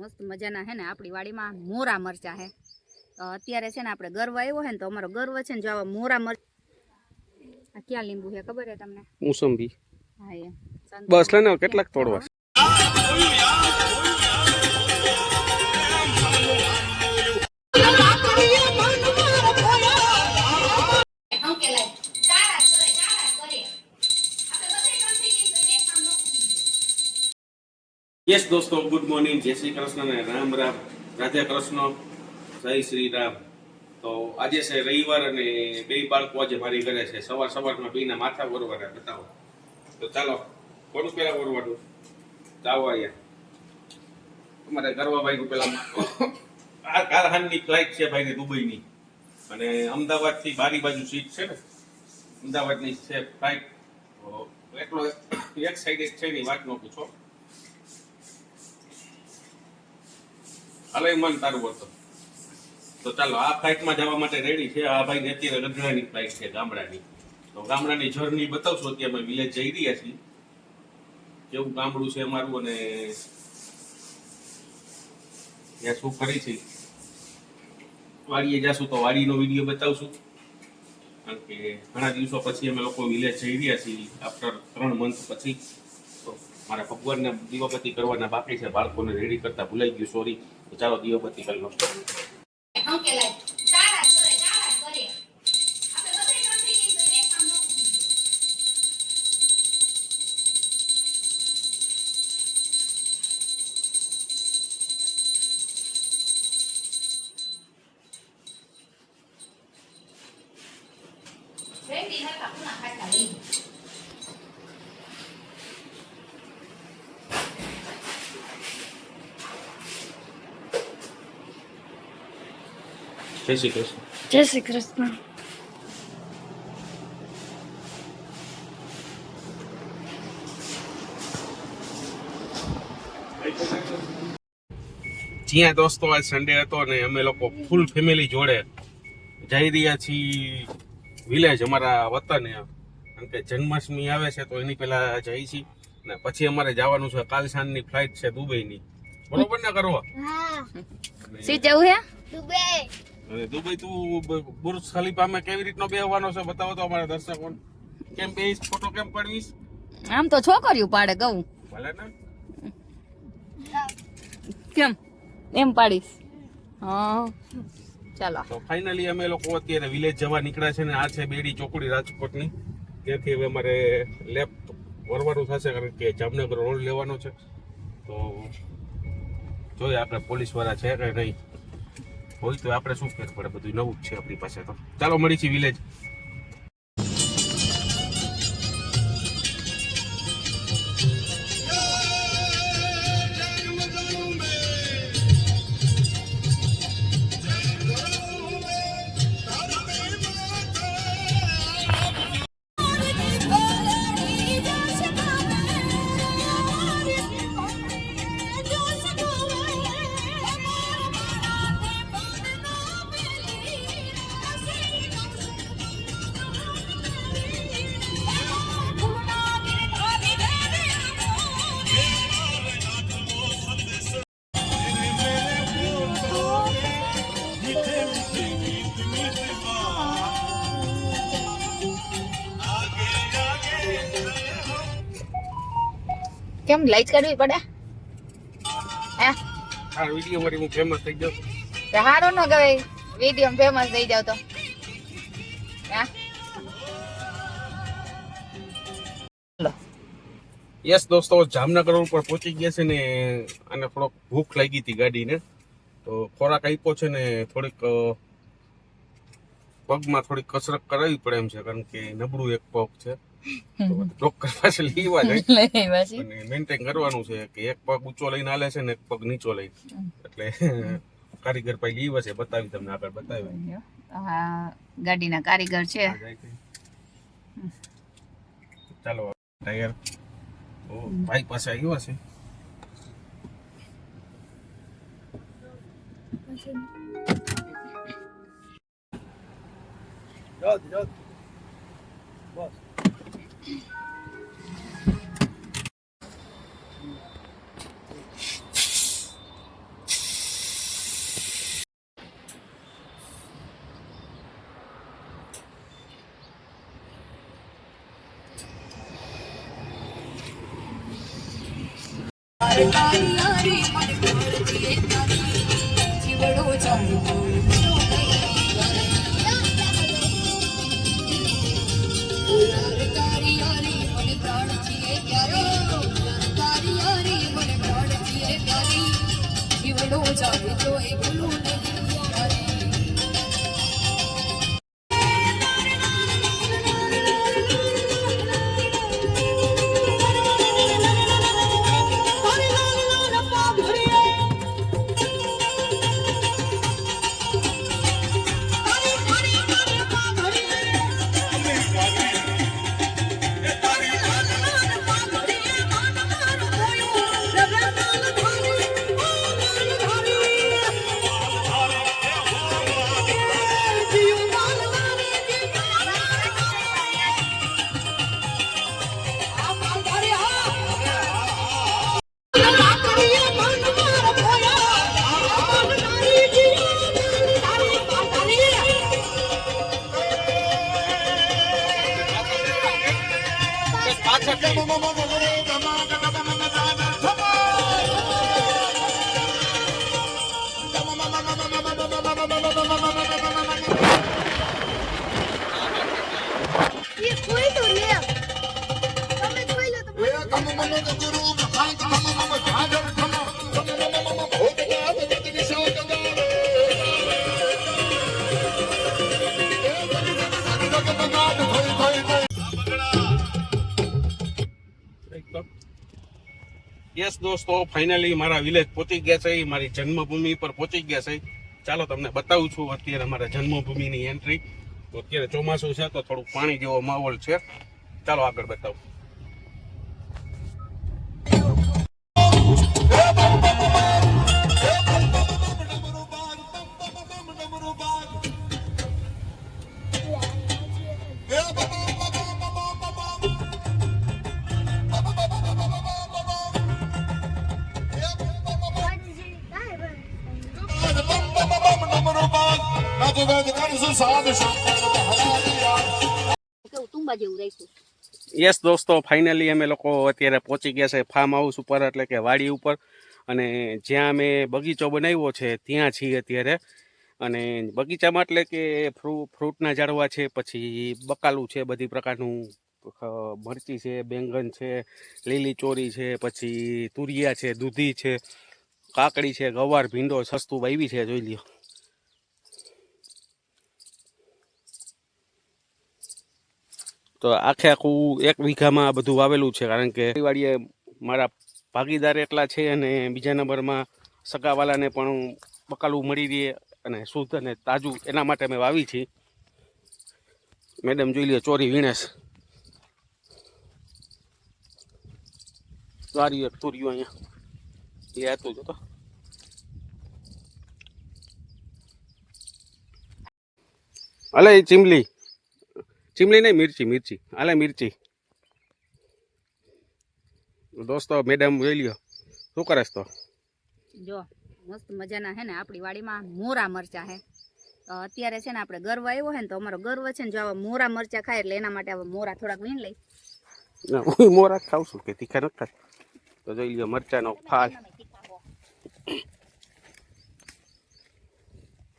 મસ્ત મજાના હે ને આપણી વાડીમાં મોરા મરચા હે. અત્યારે છે ને આપણે ગર્વ આવ્યો હે ને તો અમારો ગર્વ છે ને જો આવા મોરા મરચા આ ક્યાં લીંબુ છે ખબર હે તમને? મોસંબી. હા એ. બસ લઈને કેટલાક તોડવા. યસ દોસ્તો ગુડ મોર્નિંગ જય શ્રી કૃષ્ણ ને રામ રામ રાધે કૃષ્ણ જય શ્રી રામ તો આજે છે રવિવાર અને બે બાળકો આજે મારી ઘરે છે. સવાર સવારમાં બેના માથા વરવાના, બતાવો. તો ચાલો કોનું પેલા વરવાનું જાઓ અહીંયા. અમારે ગરવાભાઈ નું પેલા આ કારહાનની ફ્લાઇટ છે ભાઈ દુબઈની. અને અમદાવાદથી બારી બાજુ સીટ છે ને. અમદાવાદની છે ફ્લાઇટ એટલો એક સાઈડ એક છે ની વાત ન પૂછો. હાલે મન તારું હતું તો ચાલો, આ ફ્લાઇટમાં જવા માટે રેડી છે. આ ભાઈ અત્યારે ગઢડાની ફ્લાઇટ છે, ગામડાની. તો ગામડાની જર્ની બતાવશો અત્યારે અમે વિલેજ જઈ રહ્યા છીએ. કેવું ગામડું છે અમારું અને ત્યાં શું ફરી છે? વાડીએ જાશું તો વાડીનો વીડિયો બતાવશું. કારણ કે ઘણા દિવસો પછી અમે લોકો વિલેજ જઈ રહ્યા છીએ આફ્ટર ત્રણ મંથ પછી. મારા ભગવાનને દીવાબત્તી કરવાના બાકી છે બાળકોને રેડી કરતા ભૂલાઈ ગયું સોરી તો ચાલો દીવાબત્તી કરી લો જય શ્રી કૃષ્ણ. જય શ્રી કૃષ્ણ. જ્યાં દોસ્તો આજ સન્ડે હતો ને અમે લોકો ફૂલ ફેમિલી જોડે જઈ રહ્યા છીએ વિલેજ અમારા વતન. કારણ કે જન્માષ્ટમી આવે છે તો એની પહેલા જઈ છીએ. ને પછી અમારે જવાનું છે કાલ સાંજની ફ્લાઇટ છે દુબઈની. બરોબર ને કરવા સી જવું હે? દુબઈ. અને દુબઈ તું બુર્જ ખલીફામાં કેવી રીતનો બેહવાનો છે બતાવો તો અમારા દર્શકોને. કેમ બેહીશ ફોટો કેમ પાડવીશ? આમ તો છોકરીઓ પાડે કહું. ભલે ને. કેમ? એમ પાડીશ. હા. ચાલો. તો ફાઇનલી અમે લોકો અત્યારે વિલેજ જવા નીકળ્યા છે ને આ છે બેડી ચોકડી રાજકોટની. ત્યાંથી હવે અમારે લેફ્ટ વરવાનું થશે કારણ કે જામનગર રોડ લેવાનો છે. તો જોઈએ આપણે પોલીસવાળા છે કે નહીં? હોય તો આપણે શું ફેર પડે? બધું નવું જ છે આપણી પાસે તો. ચાલો મળી છીએ વિલેજ. કેમ લાઈટ કાઢવી પડે? હે? આ વીડિયો મારી હું ફેમસ થઈ ગયો. તે હારો ન ગવે વીડિયો ફેમસ થઈ જાવ તો. હે? યસ દોસ્તો જામનગર ઉપર પહોંચી ગયા છે ને અને થોડોક ભૂખ લાગી હતી ગાડીને. તો ખોરાક આપ્યો છે ને થોડીક પગમાં થોડીક કસરત કરાવવી પડે એમ છે કારણ કે નબળું એક પગ છે. ડોક્ટર પાસે લેવા જાય. અને મેન્ટેન કરવાનું છે કે એક પગ ઊંચો લઈને આલે છે ને એક પગ નીચો લઈને. એટલે કારીગર પાસે લીવા છે બતાવી તમને આગળ બતાવી આ ગાડીના કારીગર છે. ચાલો ટાયર. ઓ ભાઈ પાસે આવ્યો છે. તારી યારી મને Bye. જીવડો ચાલુ તો યસ દોસ્તો ફાઇનલી મારા વિલેજ પહોંચી ગયા છે મારી જન્મભૂમિ પર પહોંચી ગયા છે ચાલો તમને બતાવું છું, અત્યારે મારા જન્મભૂમિની એન્ટ્રી તો અત્યારે ચોમાસું છે, તો થોડુંક પાણી જેવો માહોલ છે. ચાલો આગળ બતાવું. યસ દોસ્તો ફાઇનલી અમે લોકો અત્યારે પહોંચી ગયા છે ફાર્મ હાઉસ ઉપર, એટલે કે વાડી ઉપર. અને જ્યાં અમે બગીચો બનાવ્યો છે, ત્યાં છીએ અત્યારે. અને બગીચામાં એટલે કે ફ્રૂ, ફ્રૂટના ઝાડવા છે, પછી બકાલું છે, બધી પ્રકારનું મરચી છે, બેંગન છે, લીલી ચોરી છે, પછી તુરિયા છે, દૂધી છે, કાકડી છે, ગવાર, ભીંડો, સસ્તું વાવી છે, જોઈ લ્યો. તો આખે આખું એક વીઘામાં આ બધું વાવેલું છે, કારણ કે વાડીએ મારા ભાગીદાર એટલા છે અને બીજા નંબરમાં સગાવાલાને પણ બકાલું મળી રહે અને શુદ્ધ અને તાજું એના માટે મેં વાવી છીએ મેડમ જોઈ લે ચોરી, વીણેશ. સારી એક તુર્યું અહીંયા. એ હતું જો તો અલે ચીમલી ચીમલી નહીં મિર્ચી મિર્ચી. આલે મિર્ચી. દોસ્તો મેડમ જોઈ લ્યો. શું કરે છે તો? જો મસ્ત મજાના હે ને આપણી વાડીમાં મોરા મરચા હે. અત્યારે છે ને આપણે ગર્વ આવ્યો હે ને તો અમારો ગર્વ છે ને જો આવા મોરા મરચા ખાય એટલે એના માટે આવા મોરા થોડાક વીણ લઈ. ના, હું મોરા ખાઉં છું કે તીખા નથી ખાતા તો જોઈ લ્યો મરચાનો ફાલ.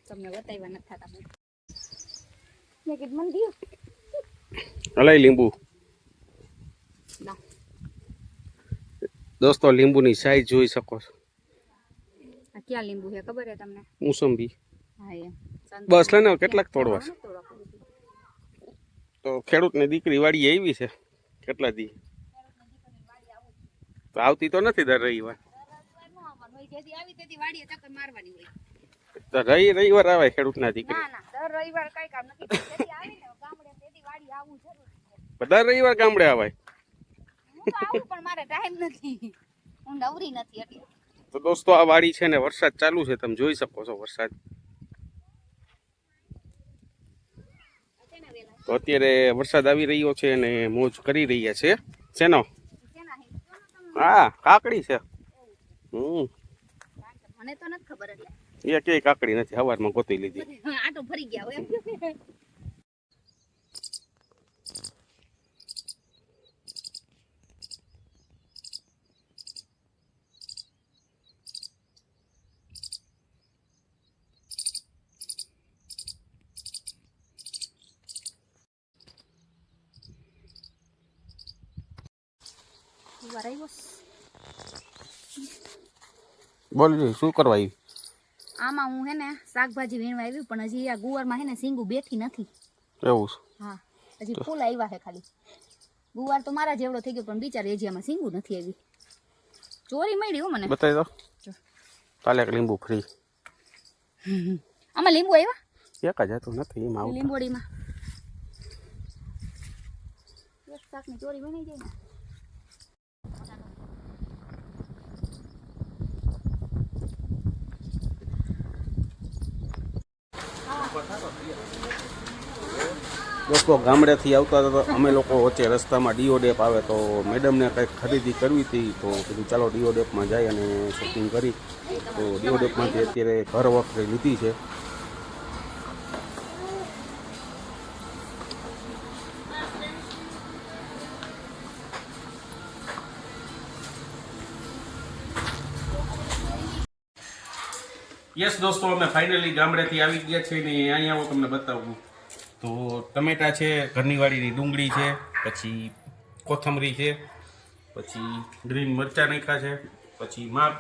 તમને બતાવ્યા નથી થતા મેં કીધું મને હલાઈ લીંબુ. દોસ્તો લીંબુની સાઈઝ જોઈ શકો છો. ક્યાં લીંબુ છે ખબર છે તમને? મોસંબી. બસ લે ને કેટલાક તોડવા છે? તો ખેડૂતની દીકરી વાડી આવી છે. કેટલા દી? તો આવતી તો નથી દર રવિવાર. રવિ રવિવાર આવે ખેડૂતના દીકરી. દર રવિવાર કઈ કામ નથી. દર રવિવાર ગામડે આવાય તો પણ મારે ટાઈમ નથી. હું નવરી નથી એટલે. તો દોસ્તો આ વાડી છે ને વરસાદ ચાલુ છે. તમે જોઈ શકો છો વરસાદ. તો અત્યારે વરસાદ આવી રહ્યો છે અને મોજ કરી રહ્યા છે. શેનો? હે? કાકડી છે. હમ. મને તો નથી ખબર એટલે. એ કે કાકડી નથી સવારમાં ગોતી લીધી. આટો ફરી ગયા હોય એમ ગુવાર આવ્યો બોલ શું કરવા આવી આમાં હું હે ને શાકભાજી વીણવા આવી પણ હજી આ ગુવારમાં હે ને સિંગુ બેઠી નથી. એવું છે? હા હજી ફૂલ આવ્યા છે ખાલી. ગુવાર તો મારા જેવડો થઈ ગયો પણ બિચારી હજી આમાં સિંગુ નથી આવી. ચોરી મળી હો મને. બતાવી દો. કાલે એક લીંબુ ફ્રી. આમાં લીંબુ આવ્યા એક જ હતું નથી એમાં આવું લીંબોડીમાં એક શાકની ચોરી બની જાય ને. દોસ્તો ગામડેથી આવતા હતા અમે લોકો વચ્ચે રસ્તામાં ડીઓ ડેપ આવે તો મેડમને કંઈક ખરીદી કરવી હતી તો કીધું ચાલો ડીઓ ડેપમાં જાય અને શોપિંગ કરી. તો ડીઓ ડેપમાંથી અત્યારે ઘર વખતે લીધી છે. યસ દોસ્તો અમે ફાઇનલી ગામડેથી આવી ગયા છે ને અહીંયા હું તમને બતાવું. તો ટમેટા છે ઘરની વાડીની ડુંગળી છે પછી કોથમરી છે પછી ગ્રીન મરચાં નાખ્યા છે પછી માપ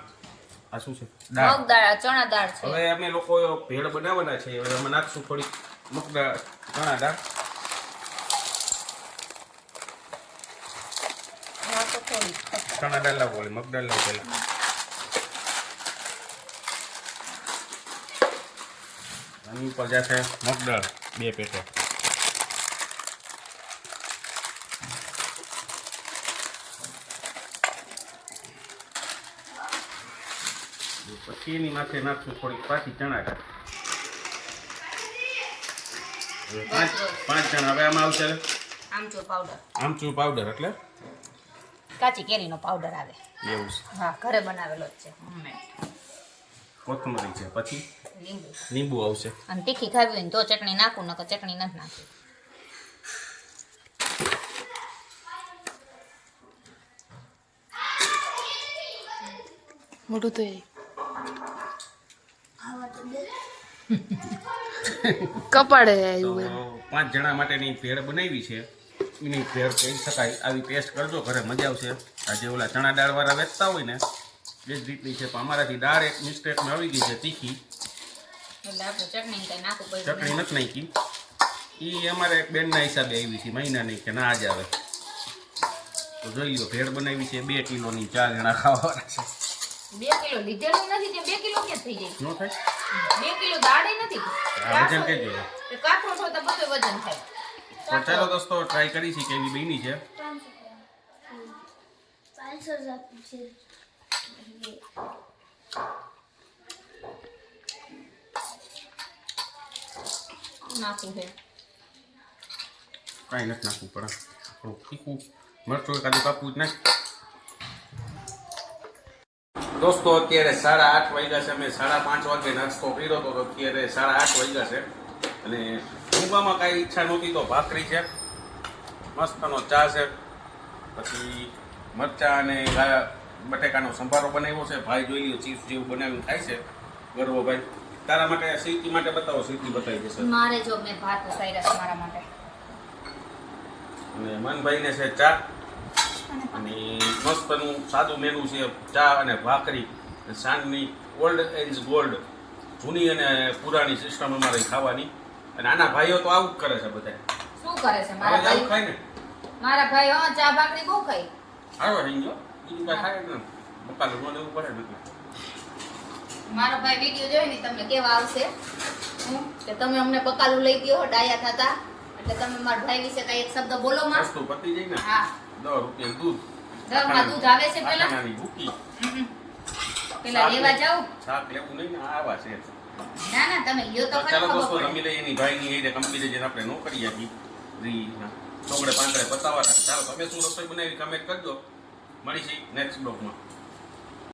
આ શું છે? દાળ. ચણા દાળ છે. હવે અમે લોકો ભેળ બનાવવાના છે હવે અમે નાખશું થોડી મગદા ચણા દાળ. ચણા દાળ લાવો ઓલી મગદાળ લાવો પહેલા. આની ઉપર જશે મગદાળ બે પેટે. પછી એની માથે નાખશું થોડીક પાછી ચણા પાંચ પાંચ ચણા હવે આમાં આવશે આમચૂર પાવડર આમચૂર પાવડર એટલે? કાચી કેરીનો પાવડર આવે. એવું હા ઘરે બનાવેલો જ છે. કોથમરી છે. પછી? લીંબુ. લીંબુ આવશે. અને તીખી ખાવી હોય ને તો ચટણી નાખું નકર ચટણી નથી નાખી. મોટું તો કપાડે પાંચ જણા માટેની ભેળ બનાવી છે. એની ભેળ કહી શકાય. આવી ટેસ્ટ કરજો ઘરે મજા આવશે. આજે ઓલા ચણા દાળવાળા વેચતા હોય ને એ જ રીતની છે. પણ અમારાથી દાળ એક મિસ્ટેકમાં આવી ગઈ છે તીખી. એટલે આપણે ચટણી કઈ નાખવું ચટણી નથી નાખી. એ અમારે એક બેનના હિસાબે આવી છે. મહિનાની કે ના જ આવે. તો જોઈ લો ભેળ બનાવી છે. બે કિલોની ચાર જણા ખાવાના છે. બે કિલો લીધેલું નથી તે બે કિલો ક્યાં થઈ જાય? ન થાય? બે કિલો દાળે નથી? આ વજન કહેજો તે કાઠો છો તો બધું વજન થાય. તો ચાલો દોસ્તો ટ્રાય કરી છે. કેવી બની છે. નાખવું કાંઈ નથી નાખવું પડે. આપણું તીખું, મરચું એકાદું કાપવું જ નાખ દોસ્તો, અત્યારે સાડા આઠ વાગ્યા છે. અમે સાડા પાંચ વાગે નાસ્તો કર્યો હતો તો અત્યારે સાડા આઠ વાગ્યા છે. અને ઊંઘવામાં કાંઈ ઈચ્છા નહોતી તો ભાખરી છે. મસ્તનો ચા છે. પછી મરચા અને બટેકાનો સંભારો બનાવ્યો છે ભાઈ જોઈ લ્યો ચીપ્સ જેવું બનાવીને ખાય છે. ગરવો ભાઈ તારા માટે સીટી માટે બતાવો સીટી બતાવી દેશે. મારે જો મેં ભાત ઉસાર્યા મારા માટે. અને મનભાઈને છે ચા. અને મસ્તનું સાદું મેનુ છે ચા અને ભાખરી. સાંજની ઓલ્ડ એન્ડ ગોલ્ડ જૂની અને પુરાણી સિસ્ટમ અમારે ખાવાની. અને આના ભાઈઓ તો આવું જ કરે છે બધા શું કરે છે મારા ભાઈ? ખાય ને. મારા ભાઈ હા ચા ભાખરી બહુ ખાય. આવો રહી બીજું કાંઈ ને બકા ન લેવું પડે ને મારો ભાઈ વીડિયો જોઈ ને તમને કેવા આવશે? હું? કે તમે અમને બકાલું લઈ ગયો ડાયા થતા. એટલે તમે મારા ભાઈ વિશે કઈ એક શબ્દ બોલો માં. વસ્તુ પતી જઈ ને? હા. 10 રૂપિયા દૂધ. દરમાં દૂધ આવે છે પેલા. પેલા લેવા જાવ શાક લેવું નહીં ને આવા છે. ના ના તમે લ્યો તો ખરી ચાલો દોસ્તો રમી લઈએ એની ભાઈની એ કંપની જેને આપણે નો કરી આપી. રી ચોકડે પાંદડે પતાવવાના ચાલો તમે શું રસોઈ બનાવી કમેન્ટ કરજો. મળીશું નેક્સ્ટ બ્લોગમાં